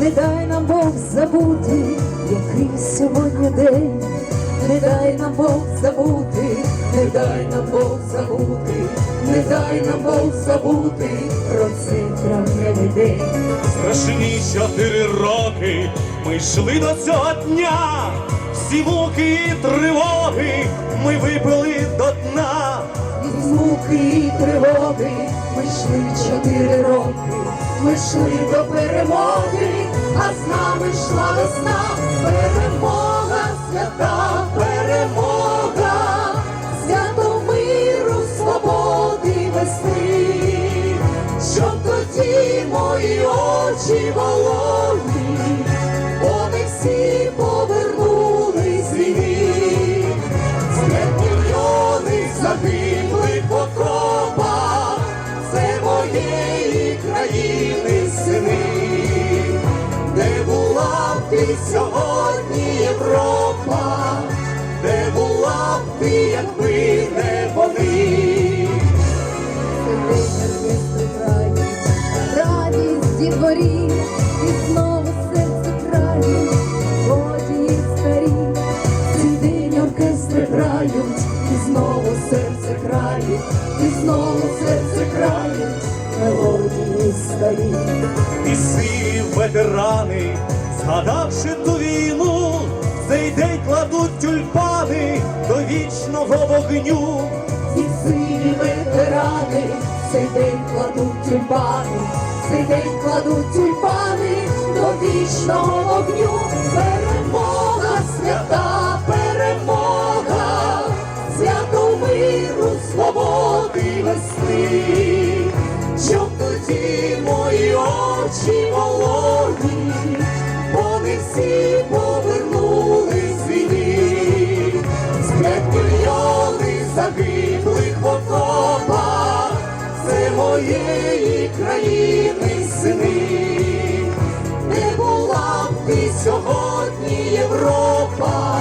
не дай нам Бог забути, який сьогодні день, не дай нам Бог забути, не дай нам Бог забути, не дай нам Бог забути про цей травневий день. Страшні чотири роки ми йшли до цього дня, всі муки і тривоги ми випили до. І тривоги. Ми йшли чотири роки, ми йшли до перемоги, а з нами йшла весна, перемога, свята перемога, свято миру, свободи весни, щоб тоді мої очі ти сьогодні Європа, де була б ти, якби не вони. Радість зі дворі, старі. І сиві ветерани, згадавши ту війну, цей день кладуть тюльпани до вічного вогню. Ці сиві ветерани, цей день кладуть тюльпани, цей день кладуть тюльпани до вічного вогню. Перемога, свята очі волоні, вони всі повернули війни, з мільйони загиблих в окопах, це моєї країни сини, не була б ти сьогодні Європа.